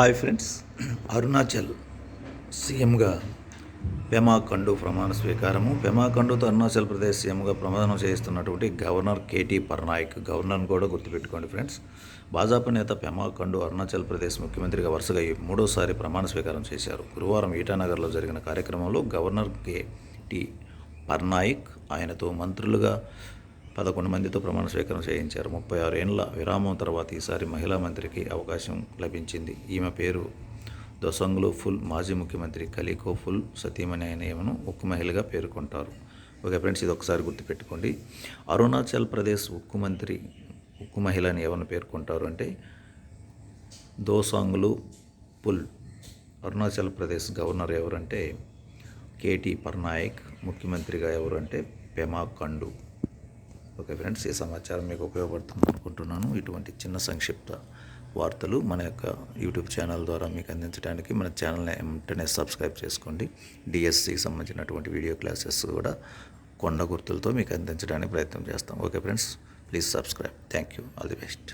Hi friends Arunachal సీఎంగా పెమాఖండు ప్రమాణ స్వీకారము. పెమాఖండుతో అరుణాచల్ ప్రదేశ్ సీఎంగా ప్రమాణం చేస్తున్నటువంటి గవర్నర్ కేటీ పర్నాయక్ గవర్నర్ని కూడా గుర్తుపెట్టుకోండి ఫ్రెండ్స్. భాజపా నేత పెమాఖండు అరుణాచల్ ప్రదేశ్ ముఖ్యమంత్రిగా వరుసగా ఈ మూడోసారి ప్రమాణ స్వీకారం చేశారు. గురువారం ఈటానగర్లో జరిగిన కార్యక్రమంలో గవర్నర్ కేటీ పర్నాయక్ ఆయనతో మంత్రులుగా పదకొండు మందితో ప్రమాణ స్వీకారం చేయించారు. ముప్పై ఆరు ఏళ్ళ విరామం తర్వాత ఈసారి మహిళా మంత్రికి అవకాశం లభించింది. ఈమె పేరు దొసంగ్లో ఫుల్ మాజీ ముఖ్యమంత్రి కలీకో ఫుల్ సతీమణి అయిన ఈమెను ఉక్కు మహిళగా పేర్కొంటారు. ఓకే ఫ్రెండ్స్ ఇది ఒకసారి గుర్తుపెట్టుకోండి. అరుణాచల్ ప్రదేశ్ ఉక్కు మంత్రి ఉక్కు మహిళని ఎవరిని పేర్కొంటారు అంటే దోసాంగ్లు పుల్ అరుణాచల్ ప్రదేశ్ గవర్నర్ ఎవరంటే కేటీ పర్నాయక్ ముఖ్యమంత్రిగా ఎవరు అంటే పెమా కండు ఓకే ఫ్రెండ్స్ ఈ సమాచారం మీకు ఉపయోగపడుతుంది అనుకుంటున్నాను. ఇటువంటి చిన్న సంక్షిప్త వార్తలు మన యొక్క యూట్యూబ్ ఛానల్ ద్వారా మీకు అందించడానికి మన ఛానల్ని వెంటనే సబ్స్క్రైబ్ చేసుకోండి. డిఎస్సికి సంబంధించినటువంటి వీడియో క్లాసెస్ కూడా కొండ గుర్తులతో మీకు అందించడానికి ప్రయత్నం చేస్తాం. Okay friends please subscribe. Thank you. All the best.